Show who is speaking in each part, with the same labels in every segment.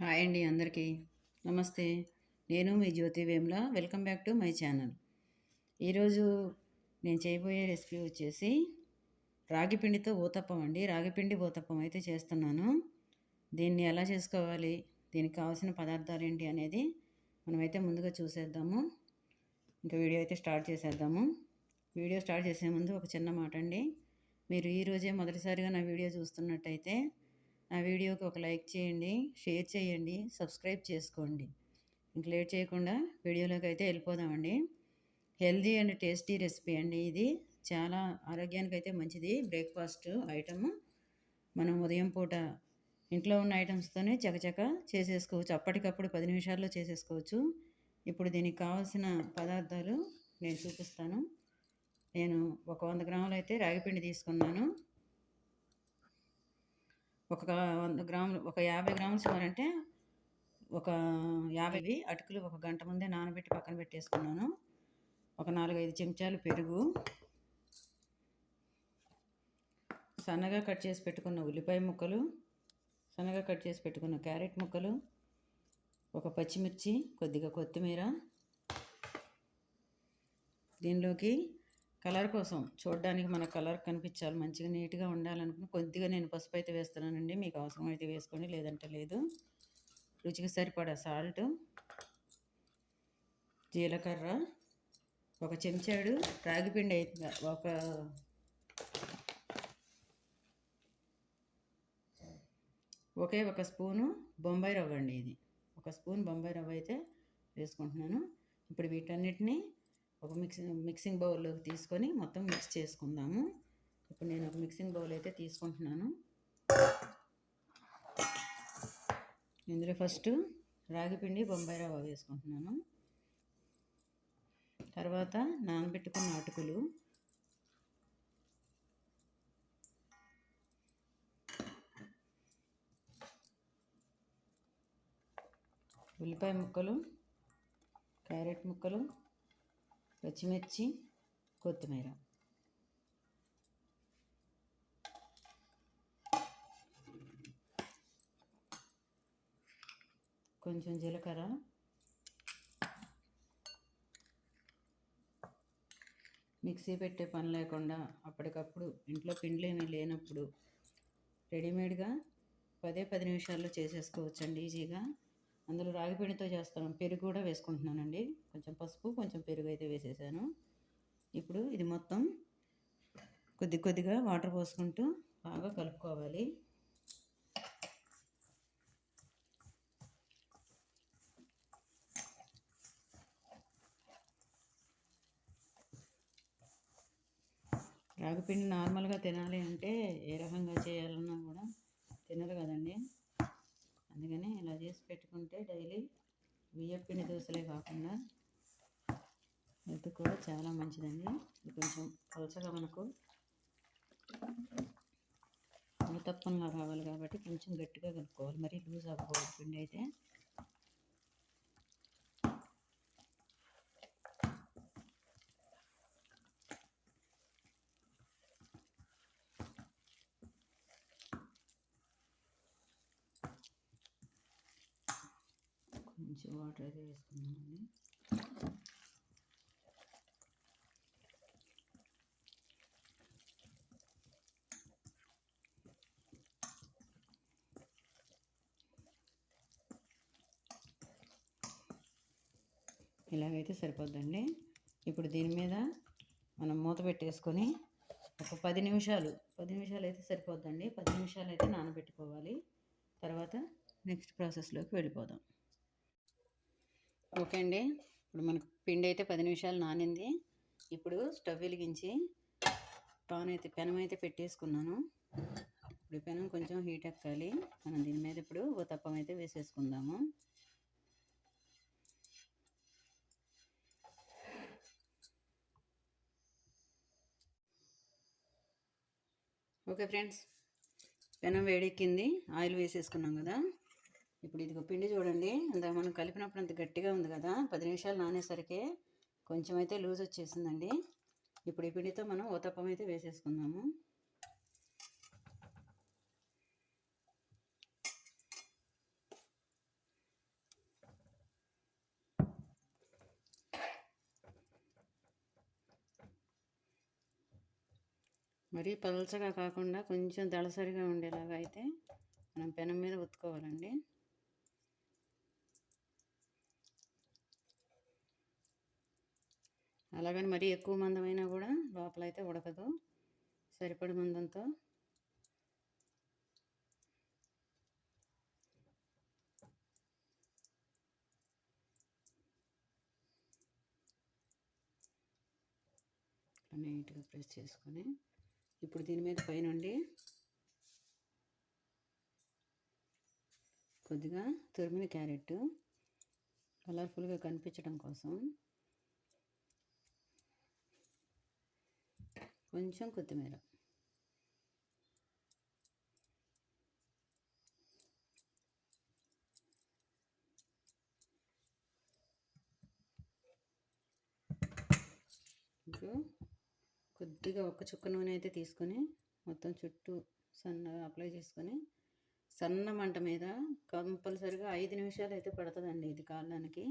Speaker 1: Hi అండి అందరికీ. నమస్తే. నేను మీ Jyothi Vemla. Welcome back to my channel. ఈరోజు నేను చేయబోయే రెసిపీ వచ్చేసి రాగిపిండితో ఊతప్పం అండి. రాగిపిండి ఊతప్పం అయితే చేస్తున్నాను. దీన్ని ఎలా చేసుకోవాలి? దీనికి కావాల్సిన పదార్థాలు ఏంటి అనేది మనమైతే ముందుగా చూసేద్దాము. ఇంకా వీడియో అయితే స్టార్ట్ చేసేద్దాము. వీడియో స్టార్ట్ చేసే ముందు ఒక చిన్న మాట అండి. మీరు ఈరోజే మొదటిసారిగా నా వీడియో చూస్తున్నట్టయితే నా వీడియోకి ఒక లైక్ చేయండి షేర్ చేయండి సబ్స్క్రైబ్ చేసుకోండి. ఇంక లేట్ చేయకుండా వీడియోలోకి అయితే వెళ్ళిపోదామండి. హెల్దీ అండ్ టేస్టీ రెసిపీ అండి ఇది. చాలా ఆరోగ్యానికి అయితే మంచిది. Breakfast item. మనం ఉదయం పూట ఇంట్లో ఉన్న ఐటమ్స్తోనే చకచక చేసేసుకోవచ్చు. అప్పటికప్పుడు పది నిమిషాల్లో చేసేసుకోవచ్చు. ఇప్పుడు దీనికి కావాల్సిన పదార్థాలు నేను చూపిస్తాను. నేను ఒక వంద గ్రాములు అయితే రాగిపిండి తీసుకున్నాను. ఒక వంద గ్రాములు ఒక యాభై గ్రాములు సుమారంటే ఒక యాభై అటుకులు ఒక గంట ముందే నానబెట్టి పక్కన పెట్టేసుకున్నాను. ఒక నాలుగైదు చెంచాలు పెరుగు. సన్నగా కట్ చేసి పెట్టుకున్న ఉల్లిపాయ ముక్కలు సన్నగా కట్ చేసి పెట్టుకున్న క్యారెట్ ముక్కలు ఒక పచ్చిమిర్చి కొద్దిగా కొత్తిమీర. దీనిలోకి కలర్ కోసం చూడడానికి మన కలర్ కనిపించాలి. మంచిగా నీట్గా ఉండాలనుకుని కొద్దిగా నేను పసుపు అయితే వేస్తున్నానండి. మీకు అవసరం అయితే వేసుకోండి. లేదంటే లేదు. రుచికి సరిపడా సాల్ట్ జీలకర్ర ఒక చెంచాడు రాగిపిండి అయితే ఒక ఒకే ఒక స్పూను బొంబాయి రవ్వ అండి ఇది. ఒక స్పూన్ బొంబాయి రవ్వ అయితే వేసుకుంటున్నాను. ఇప్పుడు వీటన్నిటిని ఒక మిక్సింగ్ మిక్సింగ్ బౌల్లోకి తీసుకొని మొత్తం మిక్స్ చేసుకుందాము. ఇప్పుడు నేను ఒక మిక్సింగ్ బౌల్ అయితే తీసుకుంటున్నాను. ఇందులో ఫస్ట్ రాగిపిండి బొంబాయి రవ్వ వేసుకుంటున్నాను. తర్వాత నానబెట్టుకున్న అటుకులు. ఉల్లిపాయ ముక్కలు క్యారెట్ ముక్కలు పచ్చిమిర్చి కొత్తిమీర. కొంచెం జీలకర్ర. మిక్సీ పెట్టే పని లేకుండా అప్పటికప్పుడు ఇంట్లో పిండ్లేమీ లేనప్పుడు రెడీమేడ్గా పదే పది నిమిషాల్లో చేసేసుకోవచ్చండి ఈజీగా. అందులో రాగి పిండితో చేస్తాను. పెరుగు కూడా వేసుకుంటున్నానండి. కొంచెం పసుపు కొంచెం పెరుగు అయితే వేసేసాను. ఇప్పుడు ఇది మొత్తం కొద్ది కొద్దిగా వాటర్ పోసుకుంటూ బాగా కలుపుకోవాలి. రాగిపిండి నార్మల్గా తినాలి అంటే ఏ రకంగా చేయాలి బియ్యపిండి దోశలే కాకుండా హెల్త్ కూడా చాలా మంచిదండి. ఇది కొంచెం పలచగా మనకు తప్పనిగా కావాలి కాబట్టి కొంచెం గట్టిగా కలుపుకోవాలి. మరి లూజ్ అవ్వకూడదు పిండి అయితే. కొంచెం వాటర్ అయితే వేసుకున్నామండి ఇలాగైతే సరిపోద్దండి. ఇప్పుడు దీని మీద మనం మూత పెట్టేసుకొని ఒక పది నిమిషాలు పది నిమిషాలు అయితే సరిపోద్దండి. పది నిమిషాలు అయితే నానబెట్టుకోవాలి. తర్వాత నెక్స్ట్ ప్రాసెస్లోకి వెళ్ళిపోదాం. ఓకే అండి. ఇప్పుడు మనకు పిండి అయితే పది నిమిషాలు నానింది. ఇప్పుడు స్టవ్ వెలిగించి పాన్ అయితే పెనం అయితే పెట్టేసుకున్నాను. ఇప్పుడు పెనం కొంచెం హీట్ ఎక్కాలి. మనం దీని మీద ఇప్పుడు ఉతప్పం అయితే వేసేసుకుందాము. ఓకే ఫ్రెండ్స్ పెనం వేడెక్కింది. ఆయిల్ వేసేసుకున్నాం కదా. ఇప్పుడు ఇది పిండి చూడండి. ఇందాక మనం కలిపినప్పుడు అంత గట్టిగా ఉంది కదా. పది నిమిషాలు నానేసరికి కొంచెం అయితే లూజ్ వచ్చేసిందండి. ఇప్పుడు ఈ పిండితో మనం ఓతప్పం అయితే వేసేసుకుందాము. మరీ పలచగా కాకుండా కొంచెం దళసరిగా ఉండేలాగా అయితే మనం పెనం మీద ఉత్తుకోవాలండి. అలాగని మరీ ఎక్కువ మందమైనా కూడా లోపలైతే ఉడకదు. సరిపడి మందంతో. నీట్గా ప్రెస్ చేసుకొని ఇప్పుడు దీని మీద పైనుండి కొద్దిగా తురిమిన క్యారెట్ కలర్ఫుల్గా కనిపించడం కోసం కొంచెం కొత్తిమీర. ఇప్పుడు కొద్దిగా ఒక్క చుక్క నూనె అయితే తీసుకొని మొత్తం చుట్టూ సన్నగా అప్లై చేసుకొని సన్న మంట మీద కంపల్సరిగా ఐదు నిమిషాలు అయితే పడుతుందండి ఇది కాలానికి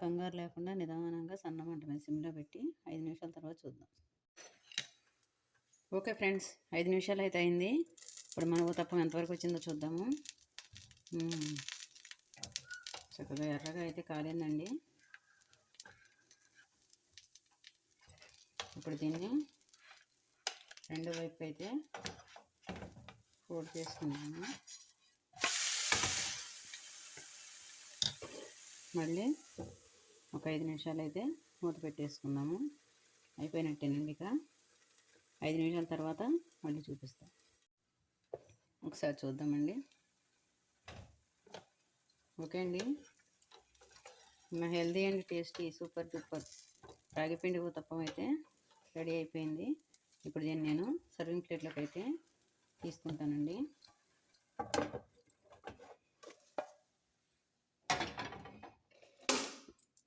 Speaker 1: కంగారు లేకుండా నిదానంగా సన్న మంట మీద సిమ్లో పెట్టి ఐదు నిమిషాల తర్వాత చూద్దాం. ఓకే ఫ్రెండ్స్ ఐదు నిమిషాలు అయితే అయింది. ఇప్పుడు మన ఊతప్పం ఎంతవరకు వచ్చిందో చూద్దాము. చక్కగా ఎర్రగా అయితే కాలిందండి. ఇప్పుడు దీన్ని రెండు వైపు అయితే ఫోల్డ్ చేసుకున్నాము. మళ్ళీ ఒక ఐదు నిమిషాలు అయితే మూత పెట్టేసుకున్నాము. అయిపోయినట్టేనండి ఇక. ఐదు నిమిషాల తర్వాత మళ్ళీ చూపిస్తాం. ఒకసారి చూద్దామండి. ఓకే అండి. మా healthy and tasty super duper రాగిపిండి ఉత్తప్పం అయితే రెడీ అయిపోయింది. ఇప్పుడు దీన్ని నేను సర్వింగ్ ప్లేట్లోకి అయితే తీసుకుంటానండి.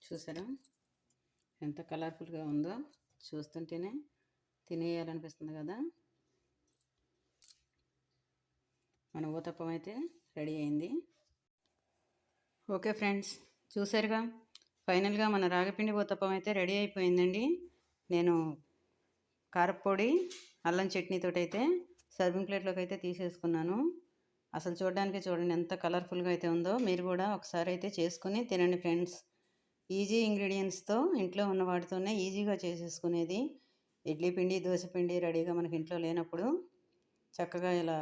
Speaker 1: చూసారా? ఎంత కలర్ఫుల్గా ఉందో చూస్తుంటేనే తినేయాలనిపిస్తుంది కదా. మన ఊతప్పం అయితే రెడీ అయింది. ఓకే ఫ్రెండ్స్ చూసారుగా? ఫైనల్గా మన రాగిపిండి ఊతప్పం అయితే రెడీ అయిపోయిందండి. నేను కారపొడి అల్లం చట్నీతో అయితే సర్వింగ్ ప్లేట్లోకి అయితే తీసేసుకున్నాను. అసలు చూడడానికి చూడండి ఎంత కలర్ఫుల్గా అయితే ఉందో. మీరు కూడా ఒకసారి అయితే చేసుకుని తినండి ఫ్రెండ్స్. ఈజీ ఇంగ్రీడియంట్స్తో ఇంట్లో ఉన్న వాటితోనే ఈజీగా చేసేసుకునేది. ఇడ్లీ పిండి దోశ పిండి రెడీగా మనకి ఇంట్లో లేనప్పుడు చక్కగా ఇలా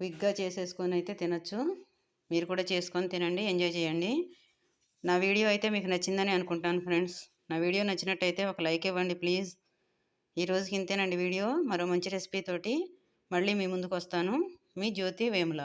Speaker 1: క్విక్గా చేసేసుకొని అయితే తినొచ్చు. మీరు కూడా చేసుకొని తినండి ఎంజాయ్ చేయండి. నా వీడియో అయితే మీకు నచ్చిందని అనుకుంటాను ఫ్రెండ్స్. నా వీడియో నచ్చినట్టయితే ఒక లైక్ ఇవ్వండి ప్లీజ్. ఈరోజుకి ఇంతేనండి వీడియో. మరో మంచి రెసిపీ తోటి మళ్ళీ మీ ముందుకు వస్తాను. మీ జ్యోతి వేముల.